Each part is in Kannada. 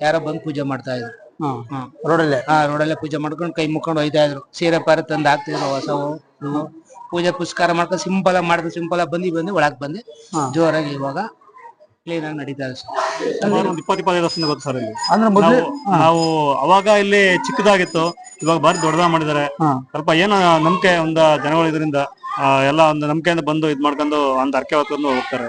ಯಾರೋ ಬಂದು ಪೂಜೆ ಮಾಡ್ತಾ ಇದ್ರು. ರೋಡಲ್ಲೇ? ಹಾ ರೋಡಲ್ಲೇ ಪೂಜೆ ಮಾಡ್ಕೊಂಡು ಕೈ ಮುಕ್ಕೊಂಡು ಹೋಯ್ತಾ ಇದ್ರು. ಸೀರೆ ಪಾರ ತಂದು ಹಾಕ್ತಿದ್ರು ಹೊಸವು ಇವು ಪೂಜೆ ಪುಷ್ಕಾರ ಮಾಡ್ಕೊಂಡು ಸಿಂಪಲ್ ಆಗಿ ಮಾಡಿದ್ರು ಸಿಂಪಲ್ ಆಗಿ ಬಂದು ಬಂದು ಒಳಗ್ ಬಂದೆ. ಜೋರಾಗಿ ಇವಾಗ ಕ್ಲೀನ್ ಆಗಿ ನಡೀತಾ ಇದೆ ಸರ್. ಸುಮಾರು ಒಂದು ಇಪ್ಪತ್ತು ಇಪ್ಪತ್ತೈದು ವರ್ಷದಿಂದ ಗೊತ್ತು ಸರ್ ಇಲ್ಲಿ? ಅಂದ್ರೆ ಮೊದ್ಲು ನಾವು ನಾವು ಅವಾಗ ಇಲ್ಲಿ ಚಿಕ್ಕದಾಗಿತ್ತು ಇವಾಗ ಬಾರಿ ದೊಡ್ಡದ ಮಾಡಿದ್ದಾರೆ. ಹಾ. ಸ್ವಲ್ಪ ಏನೋ ನಂಬಿಕೆ ಒಂದು ಜನಗಳು ಇದರಿಂದ ಆ, ಎಲ್ಲ ಒಂದು ನಂಬಿಕೆಯಿಂದ ಬಂದು ಇದ್ ಮಾಡ್ಕೊಂಡು ಒಂದು ಅರ್ಕೆ ಹೊತ್ಕೊಂಡು ಹೋಗ್ತಾರೆ.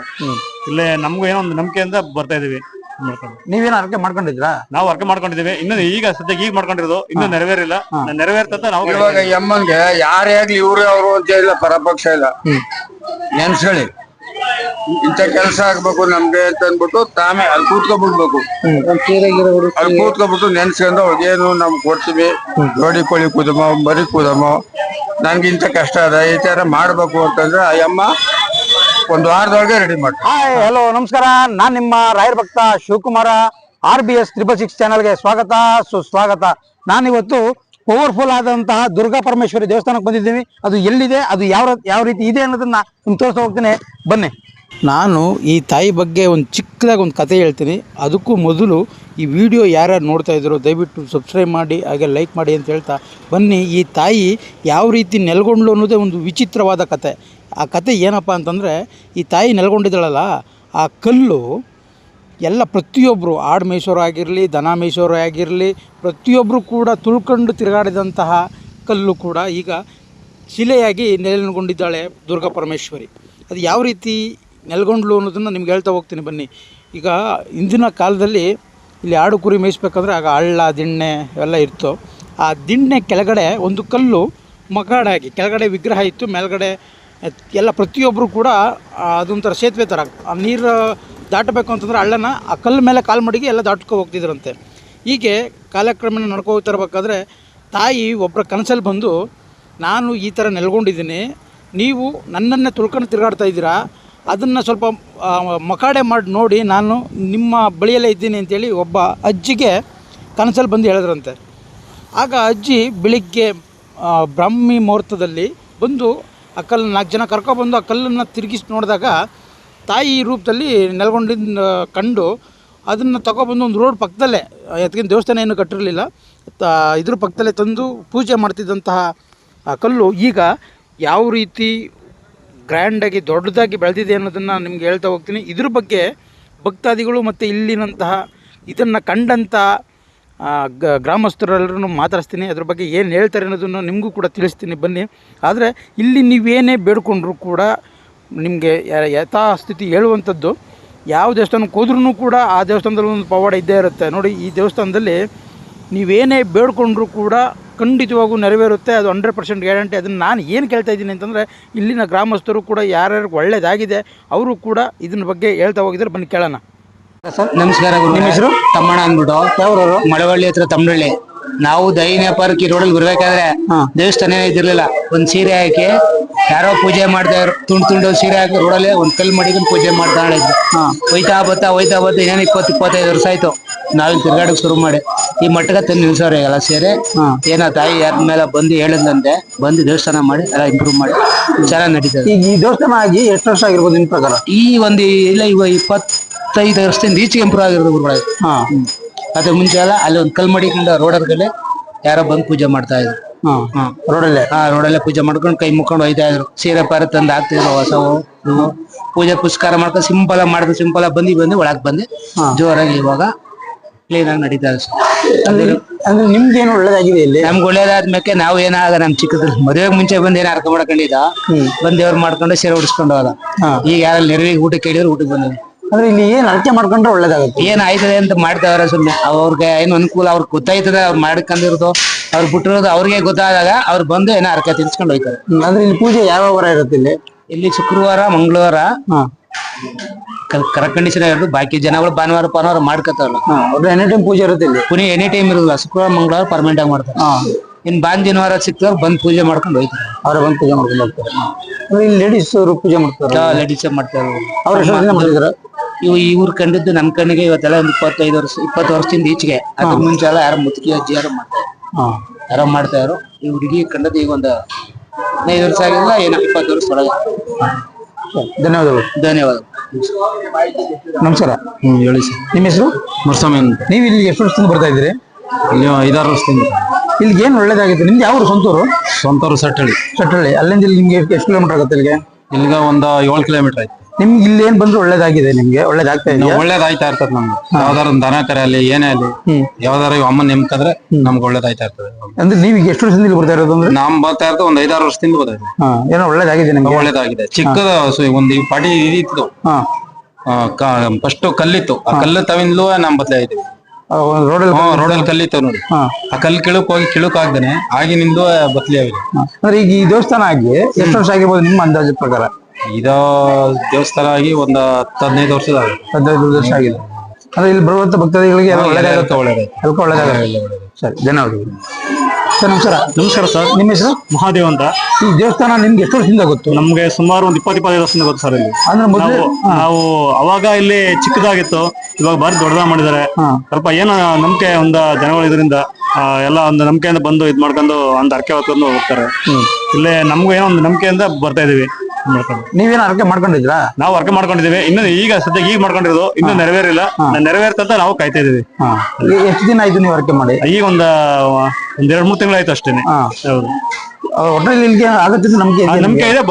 ಇಲ್ಲೇ ನಮ್ಗೂ ಏನೋ ಒಂದು ನಂಬಿಕೆಯಿಂದ ಬರ್ತಾ ಇದೀವಿ. ಇದ್ ಮಾಡ್ಕೊಂಡು ನೀವೇನು ಅರ್ಕೆ ಮಾಡ್ಕೊಂಡಿದ್ರಾ ನಾವು ಅರ್ಕೆ ಮಾಡ್ಕೊಂಡಿದೀವಿ ಇನ್ನು ಈಗ ಸದ್ಯಕ್ಕೆ ಈಗ ಮಾಡ್ಕೊಂಡಿರೋದು. ಇನ್ನು ನೆರವೇರಿಲ್ಲ. ನೆರವೇರ್ತಂತ ನಾವು ಇವಾಗ ಈ ಅಮ್ಮನ್ಗೆ ಯಾರೇ ಆಗ್ಲಿ ಇವ್ರು ಅವರು ಅಂತ ಇಲ್ಲ ಪರಪಕ್ಷ ಇಲ್ಲ. ನೆನ್ಸ್ಕೊಳ್ಳಿ. ಇಂಥ ಕೆಲಸ ಆಗ್ಬೇಕು ನಮ್ಗೆ ಅಂತ ಅಂದ್ಬಿಟ್ಟು ತಾಮೇ ಅಲ್ಲಿ ಕೂತ್ಕೊಬಿಡ್ಬೇಕು. ಅಲ್ಲಿ ಕೂತ್ಕೊಬಿಟ್ಟು ನೆನ್ಸ್ಕೊಂಡು ಅವ್ರಿಗೇನು ನಮ್ ಕೊಡ್ತೀವಿ. ಜೋಡಿ ಕೋಳಿ ಕೂದಮೋ ಬರಿ ಕೂದಮೋ. ನನ್ಗೆ ಇಂಥ ಕಷ್ಟ ಅದ. ಈ ತರ ಮಾಡ್ಬೇಕು ಅಂತಂದ್ರೆ ಆ ಅಮ್ಮ ಒಂದ್ ವಾರದೊಳಗೆ ರೆಡಿ ಮಾಡಿ ಹಾಯ್ ಹಲೋ ನಮಸ್ಕಾರ. ನಾನು ನಿಮ್ಮ ರಾಯರ್ ಭಕ್ತ Shivakumara R B S triple six ಚಾನಲ್ಗೆ ಸ್ವಾಗತ ಸುಸ್ವಾಗತ. ನಾನಿವತ್ತು ಪವರ್ಫುಲ್ ಆದಂತಹ ದುರ್ಗಾ ಪರಮೇಶ್ವರಿ ದೇವಸ್ಥಾನಕ್ಕೆ ಬಂದಿದ್ದೀವಿ ಅದು ಎಲ್ಲಿದೆ ಅದು ಯಾವ ಯಾವ ರೀತಿ ಇದೆ ಅನ್ನೋದನ್ನ ನಿಮ್ಗೆ ತೋರಿಸ್ತಾ ಹೋಗ್ತೀನಿ. ಬನ್ನಿ. ನಾನು ಈ ತಾಯಿ ಬಗ್ಗೆ ಒಂದು ಚಿಕ್ಕದಾಗಿ ಒಂದು ಕತೆ ಹೇಳ್ತೀನಿ. ಅದಕ್ಕೂ ಮೊದಲು ಈ ವಿಡಿಯೋ ಯಾರ್ಯಾರು ನೋಡ್ತಾ ಇದ್ರು ದಯವಿಟ್ಟು ಸಬ್ಸ್ಕ್ರೈಬ್ ಮಾಡಿ ಹಾಗೆ ಲೈಕ್ ಮಾಡಿ ಅಂತ ಹೇಳ್ತಾ ಬನ್ನಿ. ಈ ತಾಯಿ ಯಾವ ರೀತಿ ನೆಲೆಗೊಂಡ್ಲು ಅನ್ನೋದೇ ಒಂದು ವಿಚಿತ್ರವಾದ ಕತೆ. ಆ ಕತೆ ಏನಪ್ಪ ಅಂತಂದರೆ, ಈ ತಾಯಿ ನೆಲೆಗೊಂಡಿದ್ದಾಳಲ್ಲ, ಆ ಕಲ್ಲು ಎಲ್ಲ ಪ್ರತಿಯೊಬ್ಬರು ಆಡು ಮೇಯ್ಸೋರು ಆಗಿರಲಿ, ದನ ಮೇಯ್ಸೋರು ಆಗಿರಲಿ ಪ್ರತಿಯೊಬ್ಬರು ಕೂಡ ತುಳ್ಕೊಂಡು ತಿರುಗಾಡಿದಂತಹ ಕಲ್ಲು ಕೂಡ ಈಗ ಶಿಲೆಯಾಗಿ ನೆಲೆಗೊಂಡಿದ್ದಾಳೆ ದುರ್ಗಾ ಪರಮೇಶ್ವರಿ. ಅದು ಯಾವ ರೀತಿ ನೆಲೆಗೊಂಡ್ಲು ಅನ್ನೋದನ್ನು ನಿಮ್ಗೆ ಹೇಳ್ತಾ ಹೋಗ್ತೀನಿ ಬನ್ನಿ. ಈಗ ಹಿಂದಿನ ಕಾಲದಲ್ಲಿ ಇಲ್ಲಿ ಆಡು ಕುರಿ ಮೇಯಿಸ್ಬೇಕಂದ್ರೆ ಆಗ ಹಳ್ಳ, ದಿಣ್ಣೆ ಇವೆಲ್ಲ ಇತ್ತು ಆ ದಿಣ್ಣೆ ಕೆಳಗಡೆ ಒಂದು ಕಲ್ಲು ಮಗಾಡಾಗಿ, ಕೆಳಗಡೆ ವಿಗ್ರಹ ಇತ್ತು, ಮೇಲ್ಗಡೆ ಎಲ್ಲ ಪ್ರತಿಯೊಬ್ಬರು ಕೂಡ ಅದೊಂಥರ ಸೇತುವೆ ಥರ ಆ ನೀರು ದಾಟಬೇಕು ಅಂತಂದ್ರೆ ಹಳ್ಳನ ಆ ಕಲ್ಲು ಮೇಲೆ ಕಾಲು ಮಡಿಗೆ ಎಲ್ಲ ದಾಟ್ಕೊ ಹೋಗ್ತಿದ್ರಂತೆ. ಹೀಗೆ ಕಾಲಕ್ರಮೇಣ ನಡ್ಕೊ ಹೋಗ್ತಿರ್ಬೇಕಾದ್ರೆ ತಾಯಿ ಒಬ್ಬರ ಕನಸಲ್ಲಿ ಬಂದು, ನಾನು ಈ ಥರ ನೆಲ್ಗೊಂಡಿದ್ದೀನಿ, ನೀವು ನನ್ನನ್ನೇ ತುಳ್ಕೊಂಡು ತಿರುಗಾಡ್ತಾ ಇದ್ದೀರಾ, ಅದನ್ನು ಸ್ವಲ್ಪ ಮಕಾಡೆ ಮಾಡಿ, ನೋಡಿ ನಾನು ನಿಮ್ಮ ಬಳಿಯಲ್ಲೇ ಇದ್ದೀನಿ ಅಂತೇಳಿ ಒಬ್ಬ ಅಜ್ಜಿಗೆ ಕನಸಲ್ಲಿ ಬಂದು ಹೇಳಿದ್ರಂತೆ. ಆಗ ಅಜ್ಜಿ ಬೆಳಿಗ್ಗೆ ಬ್ರಾಹ್ಮಿ ಮುಹೂರ್ತದಲ್ಲಿ ಬಂದು ಆ ಕಲ್ಲು ನಾಲ್ಕು ಜನ ಕರ್ಕೊಬಂದು ಆ ಕಲ್ಲನ್ನು ತಿರುಗಿಸಿ ನೋಡಿದಾಗ ತಾಯಿ ರೂಪದಲ್ಲಿ ನೆಲ್ಗೊಂಡಿಂದು ಕಂಡು ಅದನ್ನು ತಗೊಬಂದು ಒಂದು ರೋಡ್ ಪಕ್ಕದಲ್ಲೇ ಅದಕ್ಕಿಂತ ದೇವಸ್ಥಾನ ಏನು ಕಟ್ಟಿರಲಿಲ್ಲ. ಇದ್ರ ಪಕ್ಕದಲ್ಲೇ ತಂದು ಪೂಜೆ ಮಾಡ್ತಿದ್ದಂತಹ, ಆ, ಕಲ್ಲು ಈಗ ಯಾವ ರೀತಿ ಗ್ರ್ಯಾಂಡಾಗಿ ದೊಡ್ಡದಾಗಿ ಬೆಳೆದಿದೆ ಅನ್ನೋದನ್ನು ನಿಮ್ಗೆ ಹೇಳ್ತಾ ಹೋಗ್ತೀನಿ. ಇದ್ರ ಬಗ್ಗೆ ಭಕ್ತಾದಿಗಳು ಮತ್ತು ಇಲ್ಲಿನಂತಹ ಇದನ್ನು ಕಂಡಂಥ ಗ್ರಾಮಸ್ಥರೆಲ್ಲರೂ ಮಾತಾಡಿಸ್ತೀನಿ. ಅದ್ರ ಬಗ್ಗೆ ಏನು ಹೇಳ್ತಾರೆ ಅನ್ನೋದನ್ನು ನಿಮಗೂ ಕೂಡ ತಿಳಿಸ್ತೀನಿ. ಬನ್ನಿ. ಆದರೆ ಇಲ್ಲಿ ನೀವೇನೇ ಬೇಡ್ಕೊಂಡ್ರೂ ಕೂಡ ನಿಮಗೆ ಯಥಾಸ್ಥಿತಿ ಹೇಳುವಂಥದ್ದು. ಯಾವ ದೇವಸ್ಥಾನಕ್ಕೆ ಹೋದ್ರೂ ಕೂಡ ಆ ದೇವಸ್ಥಾನದಲ್ಲಿ ಒಂದು ಪವಾಡ ಇದ್ದೇ ಇರುತ್ತೆ. ನೋಡಿ, ಈ ದೇವಸ್ಥಾನದಲ್ಲಿ ನೀವೇನೇ ಬೇಡ್ಕೊಂಡ್ರೂ ಕೂಡ ಖಂಡಿತವಾಗೂ ನೆರವೇರುತ್ತೆ. ಅದು ಹಂಡ್ರೆಡ್ ಪರ್ಸೆಂಟ್ ಗ್ಯಾರಂಟಿ. ಅದನ್ನು ನಾನು ಏನು ಕೇಳ್ತಾ ಇದ್ದೀನಿ ಅಂತಂದರೆ, ಇಲ್ಲಿನ ಗ್ರಾಮಸ್ಥರು ಕೂಡ ಯಾರ್ಯಾರಿಗೆ ಒಳ್ಳೆಯದಾಗಿದೆ ಅವರು ಕೂಡ ಇದನ್ನ ಬಗ್ಗೆ ಹೇಳ್ತಾ ಹೋಗಿದ್ದಾರೆ. ಬನ್ನಿ, ಕೇಳೋಣ. ನಮಸ್ಕಾರ ಗುರು ನಿಮ್ಮ ಹೆಸರು? ತಮ್ಮಣ್ಣ ಅಂದ್ಬಿಟ್ಟು. ಯಾವ್ರವರು? ಮಳವಳ್ಳಿ ಹತ್ರ ತಮ್ಮಳ್ಳಿ ನಾವು ದೈನ್ಯ ಪಾರ್ಕ್ ಈ ರೋಡಲ್ಲಿ ಬರ್ಬೇಕಾದ್ರೆ. ದೇವಸ್ಥಾನ ಇದಿರ್ಲಿಲ್ಲ ಒಂದ್ ಸೀರೆ ಹಾಕಿ ಯಾರೋ ಪೂಜೆ ಮಾಡ್ತಾ ಇದ್ರು. ತುಂಡು ತುಂಡು ಸೀರೆ ಹಾಕಿ ರೋಡಲ್ಲಿ ಒಂದ್ ಕಲ್ ಮಡಿಕೊಂಡು ಪೂಜೆ ಮಾಡ್ತಾ ಇದ್ರು. ಹೋಯ್ತಾ ಬತ್ತಾ ಹೋಯ್ತಾ ಬತ್ತಾ ಇನ್ನೇನು ಇಪ್ಪತ್ ಇಪ್ಪತ್ತೈದು ವರ್ಷ ಆಯ್ತು. ನಾವ್ ತಿರ್ಗಾಡಕ್ ಶುರು ಮಾಡಿ. ಈ ಮಟ್ಟಗ ತಂದು ನಿಲ್ಸವ್ರೆ ಎಲ್ಲ ಸೀರೆ ಏನ ಏನೋ ತಾಯಿ ಯಾರ ಮೇಲೆ ಬಂದು ಹೇಳಿದಂತೆ ಬಂದು ದೇವಸ್ಥಾನ ಮಾಡಿ ಎಲ್ಲ ಇಂಪ್ರೂವ್ ಮಾಡಿ. ಚೆನ್ನಾಗಿ ನಡೀತದೆ. ಈಗ ಈ ದೇವಸ್ಥಾನ ಆಗಿ ಎಷ್ಟು ವರ್ಷ ಆಗಿರ್ಬೋದು ನಿಮ್ ಪ್ರಕಾರ? ಈ ಒಂದು ಇಲ್ಲ ಇವ ಇಪ್ಪತ್ತೈದು ವರ್ಷದಿಂದ ಈಚೆಗೆ ಇಂಪ್ರೂವ್ ಆಗಿರೋದು ಗುರುಗಳೇ. ಹಾ. ಅದ್ರ ಮುಂಚೆ ಎಲ್ಲ ಅಲ್ಲಿ ಒಂದು ಕಲ್ ರೋಡ್ ಯಾರೋ ಬಂದು ಪೂಜೆ ಮಾಡ್ತಾ ಇದ್ರು. ಹಾ. ಹಾ ರೋಡಲ್ಲೇ? ಆ ರೋಡಲ್ಲೇ ಪೂಜೆ ಮಾಡ್ಕೊಂಡು ಕೈ ಮುಕ್ಕೊಂಡು ಹೋಯ್ತಾ ಇದ್ರು. ಸೀರೆ ಪಾರ ತಂದು ಹಾಕ್ತಿದ್ರು ಹೊಸವು ಇವು ಪೂಜೆ ಪುಷ್ಕಾರ ಮಾಡ್ಕೊಂಡು ಸಿಂಪಲ್ ಆಗಿ ಮಾಡಿದ್ರು ಸಿಂಪಲ್ ಆಗಿ ಬಂದು ಬಂದು ಒಳಗೆ ಬಂದು ಹಾ. ಜೋರಾಗಿ ಇವಾಗ ಕ್ಲೀನ್ ಆಗಿ ನಡೀತಾ ಇದೆ. ಅಂದ್ರೆ ಅಂದ್ರೆ ನಿಮ್ದೇನು ಒಳ್ಳೇದಾಗಿದೆ ಇಲ್ಲಿ? ನಮ್ಗೆ ಒಳ್ಳೇದಾದ್ಮೇಲೆ ನಾವು ಏನಾಗ ನಮ್ ಚಿಕ್ಕದ್ರು ಮದುವೆಗೆ ಮುಂಚೆ ಬಂದು ಏನ ಅರ್ಥ ಮಾಡ್ಕೊಂಡಿದ್ದ? ಬಂದ್ ದೇವ್ರು ಮಾಡ್ಕೊಂಡು ಸೀರೆ ಉಡಿಸ್ಕೊಂಡು ಹೋದ. ಹಾ. ಈಗ ಯಾರು ನೆರವಿಗೆ ಊಟಕ್ಕೆ ಕೇಳಿದ್ರು ಊಟಕ್ಕೆ ಬಂದಿವಿ ಅಂದ್ರೆ ಇಲ್ಲಿ ಏನ್ ಅಳತೆ ಮಾಡ್ಕೊಂಡ್ರೆ ಒಳ್ಳೇದಾಗುತ್ತೆ. ಏನ್ ಆಯ್ತದೆ ಅಂತ ಮಾಡ್ತಾವ್ರೆ ಸುಮ್ನೆ. ಅವ್ರಿಗೆ ಏನು ಅನುಕೂಲ ಅವ್ರಿಗೆ ಗೊತ್ತಾಯ್ತದೆ ಅವ್ರು ಮಾಡ್ಕೊಂಡಿರೋದು ಅವ್ರು ಬಿಟ್ಟಿರೋದು ಅವ್ರಿಗೆ ಗೊತ್ತಾದಾಗ ಅವ್ರು ಬಂದು ಏನೋ ಅರ್ಕ ತಿರ್ಸ್ಕೊಂಡು ಹೋಯ್ತಾರೆ. ಹ್ಮ್, ಅಂದ್ರೆ ಇಲ್ಲಿ ಪೂಜೆ ಯಾವ ವಾರ ಇರುತ್ತೆ ಇಲ್ಲಿ? ಇಲ್ಲಿ ಶುಕ್ರವಾರ ಮಂಗಳವಾರ ಹಾ. ಕಂಡೀಷನ್ ಇರೋದು. ಬಾಕಿ ಜನಗಳು ಭಾನುವಾರ ಭಾನುವಾರ ಮಾಡ್ಕೊತಾರಲ್ಲ. ಹಾ ಎನಿ ಟೈಮ್ ಪೂಜೆ ಇರುತ್ತೆ ಇಲ್ಲಿ? ಪುನಃ ಎನಿ ಟೈಮ್ ಇರೋದಿಲ್ಲ. ಶುಕ್ರವಾರ ಮಂಗಳವಾರ ಪರ್ಮನೆಂಟ್ ಆಗಿ ಮಾಡ್ತಾರೆ. ಹಾ. ಇನ್ ಬಾನ್ ಸಿಕ್ತವ್ರು ಬಂದ್ ಪೂಜೆ ಮಾಡ್ಕೊಂಡು ಹೋಯ್ತಾರೆ. ಅವ್ರ ಬಂದು ಪೂಜೆ ಮಾಡ್ಕೊಂಡು ಹೋಗ್ತಾರೆ. ಅಂದ್ರೆ ಇಲ್ಲಿ ಲೇಡೀಸ್ ಅವರು ಪೂಜೆ ಮಾಡ್ತಾರೆ? ಲೇಡೀಸ್ ಮಾಡ್ತಾರೆ? ಅವ್ರ ಎಷ್ಟು ಮಾಡಿದಾರೆ? ಇವು ಇವ್ರು ಕಂಡಿದ್ದು ನಮ್ ಕಣ್ಣಿಗೆ ಇವತ್ತೆಲ್ಲ ಒಂದ್ ಇಪ್ಪತ್ತೈದು ವರ್ಷ ಇಪ್ಪತ್ತು ವರ್ಷದಿಂದ ಈಚೆಗೆ. ಅದ್ರ ಮುಂಚೆ ಎಲ್ಲ ಯಾರು ಮುದುಕಿ ಅಜ್ಜಿ ಯಾರು ಮಾಡ್ತಾರೆ ಹಾ. ಯಾರೋ ಮಾಡ್ತಾ ಇದ್ರು. ಈ ಹುಡುಗಿ ಕಂಡದ್ದು ಈಗ ಒಂದು ಹದಿನೈದು ವರ್ಷ ಆಗಿಲ್ಲ ಏನೋ ಇಪ್ಪತ್ತು ವರ್ಷ ಒಳಗೆ. ಧನ್ಯವಾದಗಳು. ಧನ್ಯವಾದ ನಮಸ್ಕಾರ. ಹ್ಮ್ ಹೇಳಿ ಸರ್. ನಿಮ್ಮ ಹೆಸರು? ಮುರ್ಸ್ವಾಮಿ ಅಂತ. ನೀವು ಇಲ್ಲಿ ಎಷ್ಟು ವರ್ಷದಿಂದ ಬರ್ತಾ ಇದ್ದೀರಿ? ಇಲ್ಲಿ ಐದಾರು ವರ್ಷದಿಂದ. ಇಲ್ಲಿಗೆ ಏನು ಒಳ್ಳೇದಾಗಿತ್ತು ನಿಮ್ದು ಯಾವ ಸ್ವಂತೂರು? ಸಟ್ಟಳ್ಳಿ. ಸಟ್ಟಳ್ಳಿ. ಚಟ್ಟಳ್ಳಿ ಅಲ್ಲಿಂದ ಇಲ್ಲಿ ನಿಮ್ಗೆ ಎಷ್ಟು ಕಿಲೋಮೀಟರ್ ಆಗುತ್ತೆ ಇಲ್ಲಿಗೆ? ಇಲ್ಲಿಗ ಒಂದ ಏಳು ಕಿಲೋಮೀಟರ್ ಆಯ್ತು. ನಿಮ್ಗೆ ಇಲ್ಲಿ ಏನ್ ಬಂದ್ರೆ ಒಳ್ಳೇದಾಗಿದೆ ನಿಮ್ಗೆ? ಒಳ್ಳೇದಾಗ್ತಾ ಇದೆ ಒಳ್ಳೇದಾಯ್ತಾ ಇರ್ತದೆ ನಮ್ಗೆ. ಯಾವ್ದಾರ ಒಂದು ದನ ಕರೆ ಅಲ್ಲಿ ಏನೇ ಅಲ್ಲಿ ಯಾವ್ದಾರ ಅಮ್ಮ ನೆಮ್ಕಂದ್ರೆ ನಮ್ಗೆ ಒಳ್ಳೇದಾಯ್ತಾ ಇರ್ತದೆ. ಅಂದ್ರೆ ನೀವು ಈಗ ಎಷ್ಟು ವರ್ಷದಿಂದ ಇಲ್ಲಿ ಬರ್ತಾ ಇರೋದು ಅಂದ್ರೆ? ನಮ್ ಬರ್ತಾ ಇರ್ತದೆ ಒಂದ್ ಐದಾರು ವರ್ಷದಿಂದ ಬರ್ತಾ ಹಾ ಏನೋ ಒಳ್ಳೇದಾಗಿದೆ ನಿಮ್ಗೆ? ಒಳ್ಳೇದಾಗಿದೆ. ಚಿಕ್ಕದ ಒಂದ್ ಈ ಪಾಟಿ ಇದಿತ್ತು ಹಾ. ಫಸ್ಟ್ ಕಲ್ಲಿತ್ತು. ಆ ಕಲ್ಲು ತವಿಂದ್ಲೂ ನಮ್ ಬದ್ಲೆ ಆಯ್ತೀವಿ ರೋಡಲ್ಲಿ ಹ್ಮ್ ರೋಡಲ್ಲಿ ಕಲ್ಲಿತ್ತು ನೋಡಿ. ಹಾ. ಆ ಕಲ್ಲು ಕಿಳುಕ್ ಹೋಗಿ ಕಿಳುಕ್ ಆಗ್ದೇನೆ ಆಗಿನಿಂದ ಬದ್ಲಿ ಆಗಿದೆ ಅಂದ್ರೆ ಈಗ ಈ ದೇವಸ್ಥಾನ ಆಗಿ ಎಷ್ಟು ವರ್ಷ ಆಗಿರ್ಬೋದು ನಿಮ್ಮ ಅಂದಾಜು ಪ್ರಕಾರ? ಇದ ದೇವಸ್ಥಾನ ಆಗಿ ಒಂದ್ ಹದಿನೈದು ವರ್ಷದ ಹದಿನೈದು ವರ್ಷ ಆಗಿದೆ. ಅಂದ್ರೆ ಇಲ್ಲಿ ಬರುವಂತ ಭಕ್ತಾದಿಗಳಿಗೆ ಎಲ್ಲ ಒಳ್ಳೇದಾಗುತ್ತೆ. ಒಳ್ಳೇದಾಯ್ತು ಸ್ವಲ್ಪ ಒಳ್ಳೇದಾಗುತ್ತೆ. ಸರಿ ಧನ್ಯವಾದಗಳು ಸರ್ ನಮಸ್ಕಾರ. ನಮಸ್ಕಾರ ಸರ್. ನಿಮ್ಮ ಹೆಸರು? ಮಹಾದೇವ್ ಅಂತ. ಈ ದೇವಸ್ಥಾನ ನಿಮ್ಗೆ ಎಷ್ಟು ವರ್ಷದಿಂದ ಗೊತ್ತು? ನಮ್ಗೆ ಸುಮಾರು ಒಂದ್ ಇಪ್ಪತ್ ಇಪ್ಪತ್ತೈದು ವರ್ಷದಿಂದ ಗೊತ್ತು ಸರ್ ಇಲ್ಲಿ. ಅಂದ್ರೆ ಮೊದಲು ನಾವು ನಾವು ಅವಾಗ ಇಲ್ಲಿ ಚಿಕ್ಕದಾಗಿತ್ತು. ಇವಾಗ ಬಾರಿ ದೊಡ್ಡದಾಗ ಮಾಡಿದ್ದಾರೆ. ಸ್ವಲ್ಪ ಏನೋ ನಂಬಿಕೆ ಒಂದ ಜನಗಳು ಇದರಿಂದ ಆ, ಎಲ್ಲ ಒಂದು ನಂಬಿಕೆಯಿಂದ ಬಂದು ಇದ್ ಮಾಡ್ಕೊಂಡು ಒಂದು ಅರ್ಕೆ ಹೊತ್ಕೊಂಡು ಹೋಗ್ತಾರೆ. ಇಲ್ಲೇ ನಮ್ಗೂ ಏನೋ ಒಂದು ನಂಬಿಕೆಯಿಂದ ಬರ್ತಾ ಇದೀವಿ. ನೀವೇನು ಅರ್ಕೆ ಮಾಡ್ಕೊಂಡಿದ್ರಾ ನಾವು ಅರ್ಕೆ ಮಾಡ್ಕೊಂಡಿದೀವಿ ಇನ್ನು ಈಗ ಸದ್ಯ ಈಗ ಮಾಡ್ಕೊಂಡಿರೋದು. ಇನ್ನು ನೆರವೇರಿಲ್ಲ. ನೆರವೇರ್ತಂತ ನಾವು ಕಾಯ್ತಾ ಇದೀವಿ ಎಷ್ಟು ದಿನ ಆಯ್ತು ನೀವು ಅರ್ಕೆ ಮಾಡಿ? ಈಗ ಒಂದ ಒಂದ್ ಎರಡ್ ಮೂರ್ ತಿಂಗಳಾಯ್ತು ಅಷ್ಟೇನೆ. ಹೌದು. ಒಟ್ಟಲ್ಲಿ ಇಲ್ಲಿಗೆ ಆಗತ್ತೆ ನಮ್ಗೆ ನಂಬಿಕೆ ಇದೆ.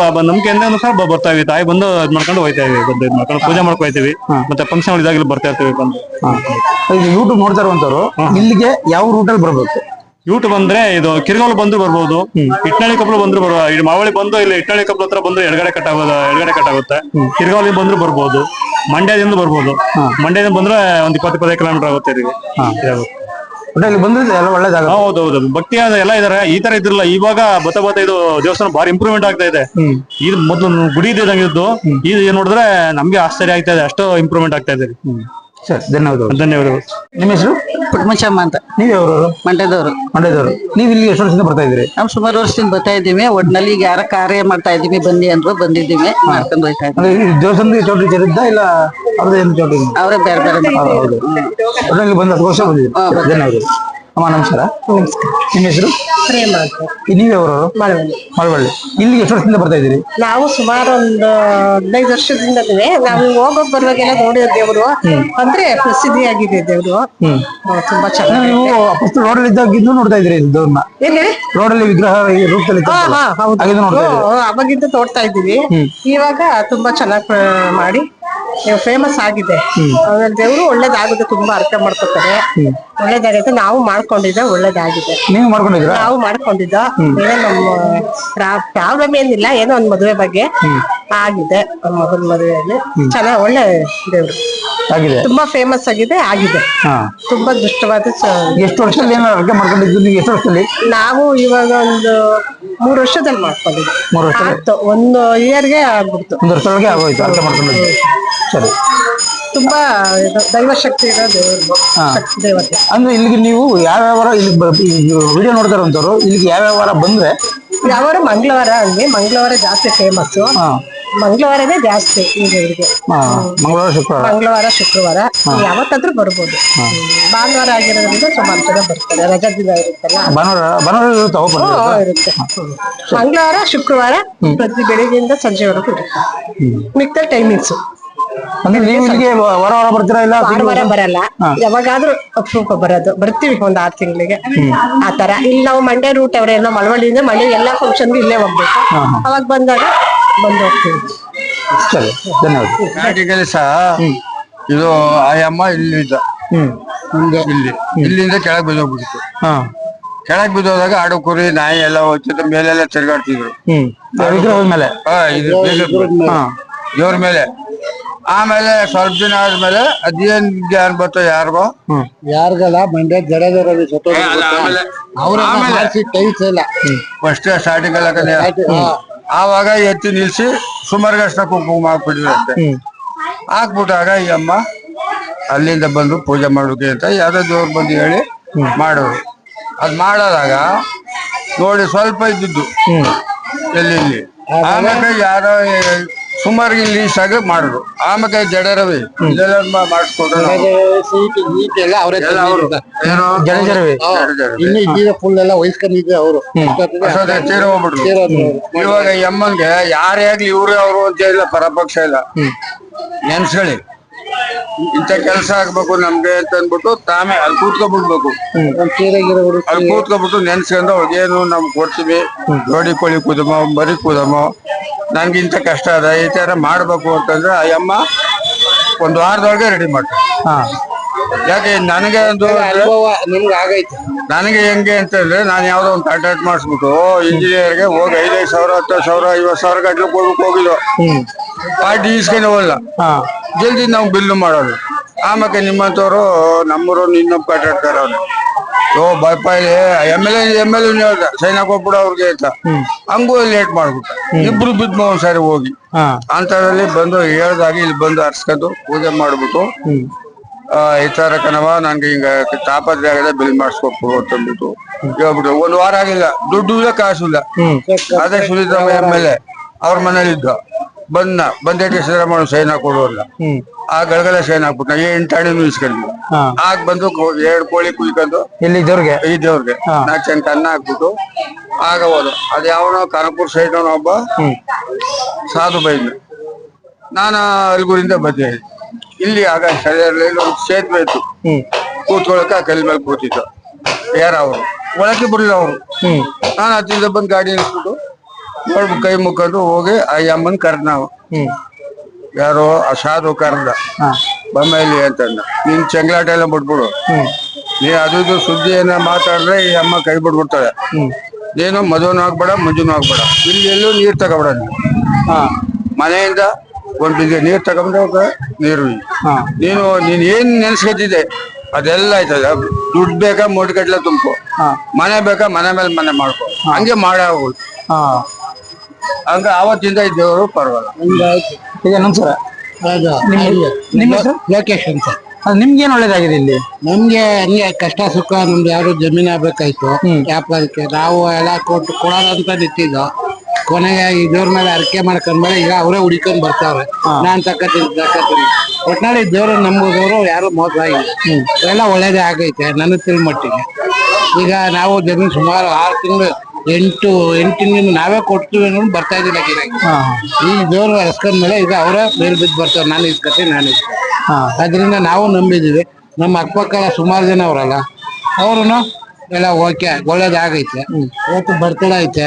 ಬರ್ತಾ ಇವಿ ತಾಯಿ ಬಂದು ಇದ್ ಮಾಡ್ಕೊಂಡು ಹೋಯ್ತಾ ಇವಿ ಬಂದು ಇದ್ ಮಾಡ್ಕೊಂಡು ಪೂಜೆ ಮಾಡ್ಕೊ ಹೋಯ್ತೀವಿ ಮತ್ತೆ ಫಂಕ್ಷನ್ ಇದಾಗಲಿ ಬರ್ತಾ ಇರ್ತೀವಿ ಬಂದು. ಯೂಟ್ಯೂಬ್ ನೋಡ್ತಾ ಇರುವಂತವ್ರು ಇಲ್ಲಿಗೆ ಯಾವ ರೂಟಲ್ಲಿ ಬರ್ಬೇಕು? ಯೂಟ್ಯೂಬ್ ಬಂದ್ರೆ ಇದು ಕಿರ್ಗೋಲ್ ಬಂದು ಬರ್ಬೋದು. ಇಟ್ನಳ್ಳಿ ಕಪ್ಪಲು ಬಂದ್ರು ಬರುವ ಇಲ್ಲಿ ಮಾವಳಿ ಬಂದು ಇಲ್ಲಿ ಇಟ್ನಳ್ಳಿ ಕಪ್ಪಲು ಹತ್ರ ಬಂದ್ರೆ ಎಡಗಡೆ ಕಟ್ ಆಗೋದು ಎಡಗಡೆ ಕಟ್ ಆಗುತ್ತೆ. ಕಿರ್ಗಾವಲಿ ಬಂದ್ರು ಬರ್ಬೋದು. ಮಂಡ್ಯದಿಂದ ಬರ್ಬೋದು. ಮಂಡ್ಯದಿಂದ ಬಂದ್ರೆ ಒಂದ್ ಇಪ್ಪತ್ತು ಇಪ್ಪತ್ತೈದು ಕಿಲೋಮೀಟರ್ ಆಗುತ್ತೆ ಇಲ್ಲಿಗೆ. ಹೌದೌದು ಭಕ್ತಿ ಬಂದ್ರೆ ಎಲ್ಲ ಒಳ್ಳೇದಾಗುತ್ತೆ. ಹೌದು ಹೌದು ಭಕ್ತಿಯಾದ ಎಲ್ಲ ಇದಾರೆ. ಈ ತರ ಇದ್ರಲ್ಲ ಇವಾಗ ಬತ ಬತ ಇದು ದೇವಸ್ಥಾನ ಬಾರಿ ಇಂಪ್ರೂವ್ಮೆಂಟ್ ಆಗ್ತಾ ಇದೆ. ಇದು ಮೊದಲು ಗುಡಿ ಇದ್ದಂಗಿದ್ದು ಇದು ನೋಡಿದ್ರೆ ನಮ್ಗೆ ಆಶ್ಚರ್ಯ ಆಗ್ತಾ ಇದೆ. ಅಷ್ಟು ಇಂಪ್ರೂವ್ಮೆಂಟ್ ಆಗ್ತಾ ಇದೆ. ಸರಿ ಧನ್ಯವಾದಗಳು. ಧನ್ಯವಾದಗಳು. ನಿಮ್ಮ ಹೆಸರು? ಪುಟ್ಮಚಮ್ಮ ಅಂತ. ನೀವು ಯಾವ್ರವರು ಮಂಡ್ಯದವರು. ಮಂಡ್ಯದವರು. ನೀವು ಇಲ್ಲಿ ಎಷ್ಟು ವರ್ಷದಿಂದ ಬರ್ತಾ ಇದ್ದೀರಿ? ನಾವು ಸುಮಾರು ವರ್ಷದಿಂದ ಬರ್ತಾ ಇದ್ದೀವಿ. ಒಟ್ನಲ್ಲಿ ಈಗ ಯಾರ ಕಾರ್ಯ ಮಾಡ್ತಾ ಇದ್ದೀವಿ. ಬನ್ನಿ ಅಂದ್ರು ಬಂದಿದ್ದೀವಿ. ಮಾಡ್ಕೊಂಡು ಹೋಯ್ತಾ ಇದ್ದೀವಿ. ಅಂದ್ರೆ ಈ ದೇವಸ್ಥಾನದ ಚೌಟ್ರಿ ಸೇರಿದ್ದ ಇಲ್ಲ ಅವ್ರದ್ದು ಏನು ಚೌಟ್ರಿ ಅವರೇ ಬೇರೆ ಬೇರೆ. ಹೌದು. ಬಂದ ವರ್ಷ ಬಂದಿದ್ದೀರಿ. ಧನ್ಯವಾದಗಳು. ಅಮ್ಮ ನಮಸ್ಕಾರ ನಿಮ್ಮ ಹೆಸರು ಪ್ರೇಮ ಅಂತ ನೀವು ಅವರು ಮಳವಳ್ಳಿ ಮಳವಳ್ಳಿ ಇಲ್ಲಿಗೆ ಎಷ್ಟು ವರ್ಷದಿಂದ ಬರ್ತಾ ಇದ್ದೀರಿ ನಾವು ಸುಮಾರು ಒಂದು ಹದಿನೈದು ವರ್ಷದಿಂದ ನಾವು ಹೋಗೋಕ್ ಬರುವಾಗೆಲ್ಲ ನೋಡಿದ ದೇವರು ಅಂದ್ರೆ ಪ್ರಸಿದ್ಧಿಯಾಗಿದೆ ದೇವರು ತುಂಬಾ ಚೆನ್ನಾಗಿ ರೋಡ್ ಅಲ್ಲಿ ಇದ್ದಾಗಿದ್ದು ನೋಡ್ತಾ ಇದ್ರಿ ದೇವ್ರನ್ನ ರೋಡ್ ರೋಡಲ್ಲಿ ವಿಗ್ರಹ ರೂಪದಲ್ಲಿ ಹಾ ಇತ್ತಲ್ಲ, ಹಾ ಹೌದು ನೋಡ್ತಾ ಇದ್ದೀವಿ. ಅವಾಗಿಂದ ತೋಡ್ತಾ ಇದ್ದೀವಿ ಇವಾಗ ತುಂಬಾ ಚೆನ್ನಾಗಿ ಮಾಡಿ ಫೇಮಸ್ ಆಗಿದೆ. ಆಮೇಲೆ ದೇವರು ಒಳ್ಳೇದಾಗುತ್ತೆ ತುಂಬಾ ಅರ್ಥ ಮಾಡ್ಕೊತಾರೆ. ಒಳ್ಳೇದಾಗುತ್ತೆ ನಾವು ಮಾಡ್ಕೊಂಡಿದ್ದೆ ಒಳ್ಳೇದಾಗಿದೆ. ನೀವು ಮಾಡ್ಕೊಂಡಿದ್ದೀರಾ? ನಾವು ಮಾಡ್ಕೊಂಡಿದ್ದ. ಏನೋ ನಮ್ಮ ಪ್ರಾಬ್ಲಮ್ ಏನಿಲ್ಲ ಏನೋ ಒಂದ್ ಮದುವೆ ಬಗ್ಗೆ ಆಗಿದೆ ಮಗನ ಮದುವೆಯಲ್ಲಿ. ಚೆನ್ನಾಗಿ ಒಳ್ಳೆ ದೇವ್ರು. ಆಗಿದೆ. ತುಂಬಾ ಫೇಮಸ್ ಆಗಿದೆ ಆಗಿದೆ. ತುಂಬಾ ದುಷ್ಟವಾದ ಎಷ್ಟು ವರ್ಷದಲ್ಲಿ ಏನೋ ಅರ್ಕೆ ಮಾಡ್ಕೊಂಡಿದ್ದು ಎಷ್ಟು ವರ್ಷದಲ್ಲಿ? ನಾವು ಇವಾಗ ಒಂದು ಮೂರು ವರ್ಷದಲ್ಲಿ ಮಾಡ್ಕೊಂಡಿದ್ವಿ. ಮೂರು ವರ್ಷ ಒಂದು ಇಯರ್ಗೆ ಆಗ್ಬಿಡ್ತು. ಒಂದು ವರ್ಷದೊಳಗೆ ಆಗೋಯ್ತು ಅರ್ಕೆ ಮಾಡ್ಕೊಂಡಿದ್ದು. ಸರಿ ತುಂಬಾ ಇದು ದೈವ ಶಕ್ತಿ ಇರೋ ದೇವರು ಶಕ್ತಿ ದೇವತೆ. ಅಂದ್ರೆ ಇಲ್ಲಿಗೆ ನೀವು ಯಾವ್ಯಾವ ವಾರ ಇಲ್ಲಿ ವಿಡಿಯೋ ನೋಡ್ತಾರಂತವ್ರು ಇಲ್ಲಿಗೆ ಯಾವ್ಯಾವ ವಾರ ಬಂದ್ರೆ? ಯಾವಾರ ಮಂಗಳವಾರ ಅಲ್ಲಿ. ಮಂಗಳವಾರ ಜಾಸ್ತಿ ಫೇಮಸ್ ಹಾ. ಮಂಗಳವಾರನೇ ಜಾಸ್ತಿ ಈ ದೇವ್ರಿಗೆ ಹಾ, ಮಂಗಳವಾರ ಶುಕ್ರವಾರ. ಮಂಗಳವಾರ ಶುಕ್ರವಾರ. ಯಾವತ್ತಾದ್ರೂ ಬರ್ಬೋದು. ಹ್ಮ್. ಭಾನುವಾರ ಆಗಿರೋದ್ರಿಂದ ಸುಮಾರು ಜನ ಬರ್ತಾರೆ ರಜಾ ದಿನ ಇರುತ್ತಲ್ಲ. ಭಾನುವಾರ ಭಾನುವಾರ ಇರುತ್ತೆ ಓಪನ್ ಹ್ಮ್, ಇರುತ್ತೆ? ಮಂಗಳವಾರ ಶುಕ್ರವಾರ ಪ್ರತಿ ಬೆಳಿಗ್ಗೆಯಿಂದ ಸಂಜೆವರೆಗೂ ಇರುತ್ತೆ. ಮಿಕ್ತ ಟೈಮಿಂಗ್ಸ್ ಅಂದ್ರೆ ನೀವು ಇಲ್ಲಿಗೆ ವಾರ ವಾರ ಬರ್ತೀರಾ ಇಲ್ಲ ವಾರ ವಾರ ಬರಲ್ಲ. ಯಾವಾಗಾದ್ರೂ ಅಪರೂಪ ಬರೋದು. ಬರ್ತೀವಿ ಒಂದ್ ಆರ್ ತಿಂಗಳಿಗೆ. ಆ ತರ ಇಲ್ಲಿ ನಾವು ಮಂಡ್ಯ ರೂಟ್ ಅವರೆಲ್ಲ ಮಳವಳ್ಳಿಯಿಂದ ಮಳೆ ಎಲ್ಲಾ ಫಂಕ್ಷನ್ ಇಲ್ಲೇ ಹೋಗ್ಬೇಕು. ಅವಾಗ ಬಂದಾಗ ಬಂದು ಹೋಗ್ತೀವಿ. ಸರಿ. ಧನ್ಯವಾದ. ಇದು ಆಯಮ್ಮ ಇಲ್ಲಿದ್ದ ಹ್ಮ್. ಇಲ್ಲಿ. ಇಲ್ಲಿಂದ ಕೆಳಗ್ ಬಿದ್ದೋಗ್ಬಿಡ್ತು. ಹಾ. ಕೆಳಗ್ ಬಿದ್ದೋದಾಗ ಆಡು ಕುರಿ ನಾಯಿ ಎಲ್ಲ ಹೋಗ್ತಿದ್ರು ಮೇಲೆಲ್ಲ ತಿರ್ಗಾಡ್ತಿದ್ರು. ಮೇಲೆ? ಆ, ಇದು ಹಾ. ದೇವ್ರ ಮೇಲೆ. ಆಮೇಲೆ ಸ್ವಲ್ಪ ದಿನ ಆದ್ಮೇಲೆ ಅದೇನ್ ಜ್ಞಾನ ಬರ್ತೋ ಯಾರಿಗೋ? ಯಾರಿಗಲ್ಲ ಮಂಡ್ಯ ಟೈಲ್ಸ್ ಇಲ್ಲ ಫಸ್ಟ್ ಸ್ಟಾರ್ಟಿಂಗ್ ಎಲ್ಲ. ಆವಾಗ ಎತ್ತಿ ನಿಲ್ಸಿ ಸುಮಾರುಗಷ್ಟ ಕುಂಕುಮ ಹಾಕ್ಬಿಟ್ಟಿದ್ರೆ ಹಾಕ್ಬಿಟ್ಟಾಗ ಈ ಅಮ್ಮ ಅಲ್ಲಿಂದ ಬಂದು ಪೂಜೆ ಮಾಡೋಕೆ ಅಂತ ಯಾವ್ದೋ ದೇವ್ರು ಬಂದು ಹೇಳಿ ಮಾಡೋರು. ಅದ್ ಮಾಡೋದಾಗ ನೋಡಿ ಸ್ವಲ್ಪ ಇದ್ದಿದ್ದು. ಎಲ್ಲಿ ಇಲ್ಲಿ. ಆಮೇಲೆ ಯಾರೋ ಸುಮಾರು ಇಲ್ಲಿ ಸಾಗ ಮಾಡಿದ್ರು ಆಮೇಲೆ ಜಡರವಿ. ಇದೆಲ್ಲ ಮಾ- ನಾವು. ಸೀಟ್ ಎಲ್ಲ ಅವರೇ ಎಲ್ಲ ಅವರು. ಏನೋ ಜಡಜರವಿ. ಇನ್ನು ಫುಲ್ ಎಲ್ಲ ವಹಿಸ್ಕೊಂಡಿದ್ದೆ ಅವರು. ಅಷ್ಟೊತ್ತಿಗೆ ತೀರಿ ಹೋಗ್ಬಿಟ್ರು ಇವಾಗ ಎಮ್ಮಂಗೆ ಯಾರೇ ಆಗ್ಲಿ ಇವ್ರೇ ಅವರು ಅಂತ ಇಲ್ಲ ಪರಪಕ್ಷ ಇಲ್ಲ. ನೆನ್ಸ್ಕೊಳ್ಳಿ. ಇಂಥ ಕೆಲಸ ಆಗ್ಬೇಕು ನಮ್ಗೆ ಅಂತ ಅಂದ್ಬಿಟ್ಟು ತಾಮೇ ಅಲ್ಲಿ ಕೂತ್ಕೊಬಿಡ್ಬೇಕು. ಅಲ್ಲಿ ಕೂತ್ಕೊಬಿಟ್ಟು ನೆನ್ಸ್ಕೊಂಡು ಏನು ನಮ್ಗೆ ಕೊಡ್ತೀವಿ. ಜೋಡಿ ಕೋಳಿ ಕುದಮೋ ಬರಿ ಕೂದಮೋ. ನನ್ಗೆ ಇಂಥ ಕಷ್ಟ ಅದ. ಈ ತರ ಮಾಡ್ಬೇಕು ಅಂತಂದ್ರೆ ಆ ಅಮ್ಮ ಒಂದ್ ವಾರದೊಳಗೆ ರೆಡಿ ಮಾಡ್ತಾರೆ ಹಾ. ಯಾಕೆ ನನಗೆ ಒಂದು ಅನುಭವ ನಿಮ್ಗೆ ಆಗೈತೆ. ನನಗೆ ಹೆಂಗೆ ಅಂತಂದ್ರೆ ನಾನು ಯಾವ್ದೋ ಒಂದು ಕಾಂಟ್ರಾಕ್ಟ್ ಮಾಡಿಸ್ಬಿಟ್ಟು ಇಂಜಿನಿಯರ್ಗೆ ಹೋಗಿ ಐದೈದು ಸಾವಿರ ಹತ್ತು ಸಾವಿರ ಐವತ್ತು ಸಾವಿರ ಗಂಟ್ಲೆ ಕೊಡ್ಬೇಕು ಹೋಗಿದ್ದು. ಪಾರ್ಟಿ ಈಸ್ಕೊಂಡು ಹೋಗಲ್ಲ ಹಾ. ಜಲ್ದಿ ನಾವು ಬಿಲ್ ಮಾಡೋದು. ಆಮೇಲೆ ನಿಮ್ಮಂತವ್ರು ನಮ್ಮರು ಇನ್ನೊಬ್ಬ ಕಾಂಟ್ರಾಕ್ಟರ್ ಅವ್ನು ಓ ಇಲ್ಲಿ M L A M L A ಹೇಳ್ದ ಕೊಟ್ಬಿಡ ಅವ್ರಿಗೆ ಅಂತ. ಹಂಗೂ ಲೇಟ್ ಮಾಡ್ಬಿಟ್ಟು ಇಬ್ರು ಬಿದ್ದು ಒಂದ್ಸಾರಿ ಹೋಗಿ. ಅಂತದಲ್ಲಿ ಬಂದು ಹೇಳ್ದಾಗ ಇಲ್ಲಿ ಬಂದು ಹರ್ಸ್ಕೊಂಡು ಪೂಜೆ ಮಾಡ್ಬಿಟ್ಟು ಈ ತರ ಕಣವ ನನ್ಗೆ ಹಿಂಗ ತಾಪತ್ರೆ ಆಗದೆ ಬಿಲ್ ಮಾಡಿಸ್ಕೊಟ್ಟು ಅಂತಂದ್ಬಿಟ್ಟು ಹೇಳ್ಬಿಟ್ಟು ಒಂದ್ ವಾರ ಆಗಿಲ್ಲ ದುಡ್ಡು ಇಲ್ಲ ಕಾಸು ಇಲ್ಲ. ಅದೇ ಸುನೀತಮ್ಮ ಎಂ ಎಲ್ ಎ ಅವ್ರ ಮನೇಲಿ ಇದ್ದ ಬಂದ ಬಂದೇಟಿ ಸಿದ್ದರಾಮಯ್ಯ ಸೈನ್ ಹ್ಮ್. ಆ ಗಳಗಲ ಸೈನ್ ಹಾಕ್ಬಿಟ್ಟ ಎಂಟು ಅಡಿನೂ ಇಸ್ಕೊಂಡಿಲ್ಲ ಹಾ. ಆಗ ಬಂದು ಎರಡು ಕೋಳಿ ಕುಯ್ಕೊಂಡು ಇಲ್ಲಿ ಇದ್ದವ್ರಿಗೆ? ಈ ದೇವ್ರಿಗೆ ನಾ ಚೆಂದ ಅನ್ನ ಹಾಕ್ಬಿಟ್ಟು ಆಗ ಹೋದ ಅದ್ ಯಾವನೋ ಕನಕಪುರ ಸೈಡ್ ಒಬ್ಬ ಸಾಧು ಬೈದ್ ನಾನು ಅಲ್ಗೂರಿಂದ ಬಂದೆ. ಇಲ್ಲಿ ಆಗ ಒಂದು ಸೇತುವೆ ಇತ್ತು. ಹ್ಮ್. ಕೂತ್ಕೊಳಕ ಆ ಕಲ್ ಮೇಲೆ ಕೂತಿತ್ತು. ಯಾರ ಅವರು? ಒಳಕ್ಕೆ ಬರಲಿಲ್ಲ ಅವರು. ಹ್ಮ್. ನಾನು ಹತ್ತಿಂದ ಬಂದು ಗಾಡಿ ನಿಲ್ಸ್ಬಿಟ್ಟು ನೋಡ್ಬಿಟ್ಟು ಕೈ ಮುಕ್ಕೊಂಡು ಹೋಗಿ ಆ ಅಮ್ಮನ ಕರ್ದ ನಾವು. ಹ್ಮ್. ಯಾರೋ ಅಸಾಧು ಕಾರಣ ಬೊಮ್ಮೆಲಿ ಅಂತಂದ ನೀನ್ ಚೆಂಗ್ಲಾಟ ಎಲ್ಲ ಬಿಟ್ಬಿಡು ನೀ ಅದು ಇದು ಸುದ್ದಿ ಏನ ಮಾತಾಡಿದ್ರೆ ಈ ಅಮ್ಮ ಕೈ ಬಿಟ್ಬಿಡ್ತಾಳೆ. ನೀನು ಮದುವನು ಆಗ್ಬೇಡ ಮುಂಜಾನು ಆಗ್ಬೇಡ. ಇಲ್ಲಿ ಎಲ್ಲೂ ನೀರ್ ತಗೋಬೇಡ ನೀನು. ಮನೆಯಿಂದ ಒಂದ್ ಬಿಂದೆ ನೀರ್ ತಗೊಂಡೋಗ ನೀರು. ನೀನು ನೀನ್ ಏನ್ ನೆನ್ಸ್ಕೊತಿದ್ದೆ ಅದೆಲ್ಲ ಆಯ್ತದ. ದುಡ್ಡು ಬೇಕಾ ಮೂಡ್ ತುಂಬ್ಕೊ. ತುಂಬು ಮನೆ ಬೇಕಾ ಮನೆ ಮೇಲೆ ಮನೆ ಮಾಡ್ಕೊ. ಹಂಗೆ ಮಾಡೇ ಹೋಗುದು. ಹಾ. ಹಂಗ ಆವತ್ತಿಂದ ಇದ್ದೇವರು ಪರವಾಗಿಲ್ಲ. ಈಗ ನಮಸ್ಕಾರ ನಿಮ್ಮ ಹೆಸರು? ಲೋಕೇಶ್ ಅಂತ. ನಿಮ್ಗೆ ಏನ್ ಒಳ್ಳೇದಾಗಿದೆ ಇಲ್ಲಿ? ನಮ್ಗೆ ಹಂಗೆ ಕಷ್ಟ ಸುಖ ನಮ್ದು ಯಾರು ಜಮೀನ್ ಆಗ್ಬೇಕಾಯ್ತು. ವ್ಯಾಪಾರಕ್ಕೆ ನಾವು ಎಲ್ಲ ಕೊಟ್ಟು ಕೊಡೋದಂತ ಅಂತ ನಿಂತಿದ್ದು ಕೊನೆಗೆ ಇದ್ರ ಮೇಲೆ ಅರಕೆ ಮಾಡ್ಕೊಂಡ್ಮೇಲೆ ಈಗ ಅವರೇ ಹುಡಿಕೊಂಡ್ ಬರ್ತಾವ್ರೆ ನಾನ್ ತಕ್ಕತ್ತೀನಿ ತಕ್ಕತ್ತೀನಿ ಒಟ್ನಲ್ಲಿ ದೇವ್ರು ನಂಬೋದವ್ರು ಯಾರು ಮೋಸ ಆಗಿಲ್ಲ ಎಲ್ಲ ಒಳ್ಳೇದೇ ಆಗೈತೆ ನನ್ನ ತಿಳ್ಮಟ್ಟಿಗೆ. ಈಗ ನಾವು ಜಮೀನ್ ಸುಮಾರು ಆರು ತಿಂಗಳು ಎಂಟು ಎಂಟು ನಾವೇ ಕೊಡ್ತೀವಿ ಅನ್ನೋದು ಬರ್ತಾ ಇದ್ದಿಲ್ಲ ಗಿರಾಕಿ ಈ ದೇವ್ರ ಹಸ್ಕೊಂಡ ಮೇಲೆ ಈಗ ಅವರ ಮೇಲೆ ಬಿದ್ದು ಬರ್ತಾರೆ. ನಾನು ಇಸ್ಕತೀನಿ ನಾನು ಇಸ್ಕೊ ಅದರಿಂದ ನಾವು ನಂಬಿದೀವಿ ನಮ್ಮ ಅಕ್ಕಪಕ್ಕ ಸುಮಾರು ಜನ ಅವರಲ್ಲ ಅವರು ಎಲ್ಲ ಓಕೆ ಒಳ್ಳೇದಾಗೈತೆ. ಇವತ್ತು ಬರ್ತಡ ಐತೆ.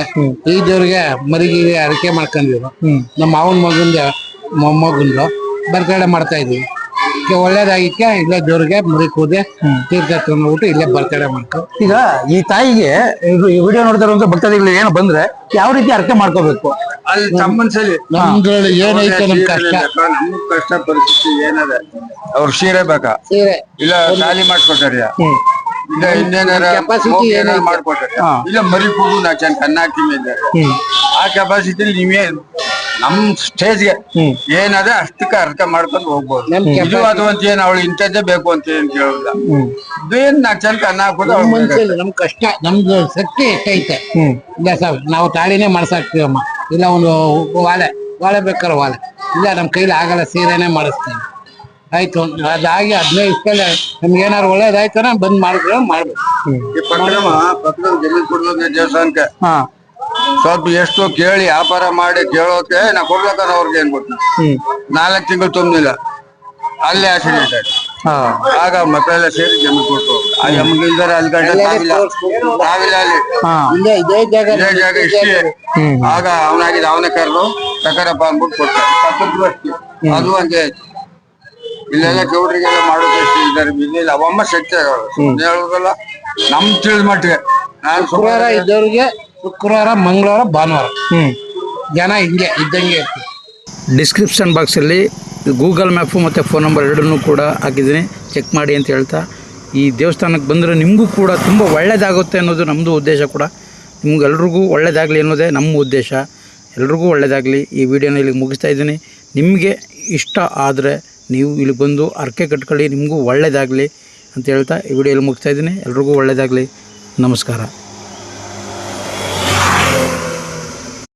ಈ ದೇವ್ರಿಗೆ ಮರಿಗಿರಿ ಅರಕೆ ಮಾಡ್ಕೊಂಡಿದ್ರು. ನಮ್ಮ ಮಾವನ ಮಗಂದ ಮೊಮ್ಮಗಂದು ಬರ್ತಡೆ ಮಾಡ್ತಾ ಇದೀವಿ ಒಳ್ಳೇದಾಗಿಕ್ಕೆ ಇಲ್ಲ ದೇವ್ರಿಗೆ ಮುರಿ ಕೂದೆ ತೀರ್ಥ ತಗೊಂಡ್ಬಿಟ್ಟು ಇಲ್ಲೇ ಬರ್ತಡೆ ಮಾಡ್ಕೊ. ಈಗ ಈ ತಾಯಿಗೆ ಇದು ಈ ವಿಡಿಯೋ ನೋಡ್ತಾರಂತ ಇರುವಂತ ಭಕ್ತಾದಿಗಳು ಏನು ಬಂದ್ರೆ ಯಾವ ರೀತಿ ಅರ್ಥ ಮಾಡ್ಕೋಬೇಕು? ಅಲ್ಲಿ ತಮ್ಮನ್ಸಲಿ ನಮ್ದು ಏನೈತೆ ನಮ್ ಕಷ್ಟ? ನಮ್ ಕಷ್ಟ ಪರಿಸ್ಥಿತಿ ಏನದ? ಅವ್ರ ಸೀರೆ ಬೇಕಾ? ಸೀರೆ. ಇಲ್ಲ ಖಾಲಿ ಮಾಡ್ಕೊಟ್ಟಾರ ಇಲ್ಲ ಇನ್ನೇನಾರ ಏನಾರ ಹಾ. ಇಲ್ಲ ಮರಿ ಕೂಗು ನಾ. ಆ ಕೆಪಾಸಿಟಿ ನೀವೇ ನಮ್ ಸ್ಟೇಜ್ಗೆ ಏನದ ಅಷ್ಟಕ್ಕೆ ಅರ್ಥ ಮಾಡ್ಕೊಂಡು ಹೋಗ್ಬೋದು. ಇದು ಅದು ಅಂತ ಏನ್ ಅವಳು ಇಂಥದ್ದೇ ಬೇಕು ಅಂತ ಏನ್ ಕೇಳಿಲ್ಲ ಇದೇನ್ ನಾ ಚೆಂದ ಅನ್ನ ಹಾಕೋದು ನಮ್ ಮನ್ಸಲ್ಲಿ ನಮ್ ಕಷ್ಟ ನಮ್ದು ಶಕ್ತಿ ಎಷ್ಟೈತೆ. ನಾವು ತಾಳಿನೇ ಮಾಡ್ಸಾಕ್ತೀವಮ್ಮ. ಇಲ್ಲ ಒಂದು ವಾಲೆ ವಾಲೆ ಬೇಕಾದ್ರೆ ವಾಲೆ ಇಲ್ಲ ನಮ್ ಕೈಲಿ ಆಗಲ್ಲ ಸೀರೆನೆ ಮಾಡಿಸ್ತೀನಿ. ಆಯ್ತು ಅದಾಗಿ ಹದಿನೈದು ಇಷ್ಟೇ ನಮ್ಗೆ ಏನಾರು ಒಳ್ಳೇದಾಯ್ತಾನ ಬಂದ್ ಮಾಡಿದ್ರೆ ಮಾಡ್ಬೇಕು. ದೇವಸ್ಥಾನಕ್ಕೆ ಹಾ. ಸ್ವಲ್ಪ ಎಷ್ಟು ಕೇಳಿ ವ್ಯಾಪಾರ ಮಾಡಿ ಕೇಳೋಕೆ ನಾ ಕೊಡ್ಬೇಕನ್ನ ಅವ್ರಿಗೆ ಏನ್ ಹ್ಮ್. ನಾಲ್ಕು ತಿಂಗಳು ತುಂಬಿಲ್ಲ ಅಲ್ಲೇ ಆಕ್ಸಿಡೆಂಟ್ ಆಯ್ತು ಹಾ. ಆಗ ಮಕ್ಕಳೆಲ್ಲ ಸೇರಿ ಜಮ್ಮಿ ಕೊಟ್ಟು ಆ ಇಲ್ದಾರೆ ಅಲ್ಲಿ ಗಂಟೆ ತಾವಿಲ್ಲ. ತಾವಿಲ್ಲ ಅಲ್ಲಿ. ಹಾ. ಇಲ್ಲೇ ಇದೇ ಜಾಗ ಇದೇ ಜಾಗ ಇಷ್ಟೇ. ಆಗ ಅವನಾಗಿದ್ದ ಅವನೇ ಕರ್ದು ತಕರಪ್ಪ ಅಂದ್ಬಿಟ್ಟು ಕೊಟ್ಟು. ಅಷ್ಟೇ. ಅದು ಹಂಗೆ ಆಯ್ತು ಇಲ್ಲೆಲ್ಲ ಗೌಡ್ರಿಗೆಲ್ಲ ಮಾಡೋದು ಎಷ್ಟು ಇದ್ದಾರೆ ಇಲ್ಲಿ ಅವಮ್ಮ ಶಕ್ತಿ ಹೇಳೋದಲ್ಲ. ನಮ್ ತಿಳಿದ ಮಟ್ಟಿಗೆ. ನಾನು ಸುಮಾರು ಇದ್ದವ್ರಿಗೆ ಶುಕ್ರವಾರ ಮಂಗಳವಾರ ಭಾನುವಾರ. ಹ್ಮ್. ಜನ ಹಿಂಗೆ ಇದ್ದಂಗೆ ಇರ್ತೀವಿ. ಡಿಸ್ಕ್ರಿಪ್ಷನ್ ಬಾಕ್ಸಲ್ಲಿ ಗೂಗಲ್ ಮ್ಯಾಪು ಮತ್ತು ಫೋನ್ ನಂಬರ್ ಎರಡನ್ನೂ ಕೂಡ ಹಾಕಿದ್ದೀನಿ. ಚೆಕ್ ಮಾಡಿ ಅಂತ ಹೇಳ್ತಾ. ಈ ದೇವಸ್ಥಾನಕ್ಕೆ ಬಂದರೆ ನಿಮಗೂ ಕೂಡ ತುಂಬ ಒಳ್ಳೆಯದಾಗುತ್ತೆ ಅನ್ನೋದು ನಮ್ಮದು ಉದ್ದೇಶ ಕೂಡ. ನಿಮ್ಗೆಲ್ರಿಗೂ ಒಳ್ಳೆಯದಾಗಲಿ ಅನ್ನೋದೇ ನಮ್ಮ ಉದ್ದೇಶ. ಎಲ್ರಿಗೂ ಒಳ್ಳೆಯದಾಗಲಿ ಈ ವಿಡಿಯೋನ ಇಲ್ಲಿಗೆ ಮುಗಿಸ್ತಾ ಇದ್ದೀನಿ. ನಿಮಗೆ ಇಷ್ಟ ಆದರೆ ನೀವು ಇಲ್ಲಿ ಬಂದು ಅರ್ಕೆ ಕಟ್ಕೊಳ್ಳಿ. ನಿಮಗೂ ಒಳ್ಳೆಯದಾಗಲಿ ಅಂತ ಹೇಳ್ತಾ ಈ ವಿಡಿಯೋ ಇಲ್ಲಿ ಮುಗಿಸ್ತಾ ಇದ್ದೀನಿ. ಎಲ್ರಿಗೂ ಒಳ್ಳೆಯದಾಗಲಿ ನಮಸ್ಕಾರ.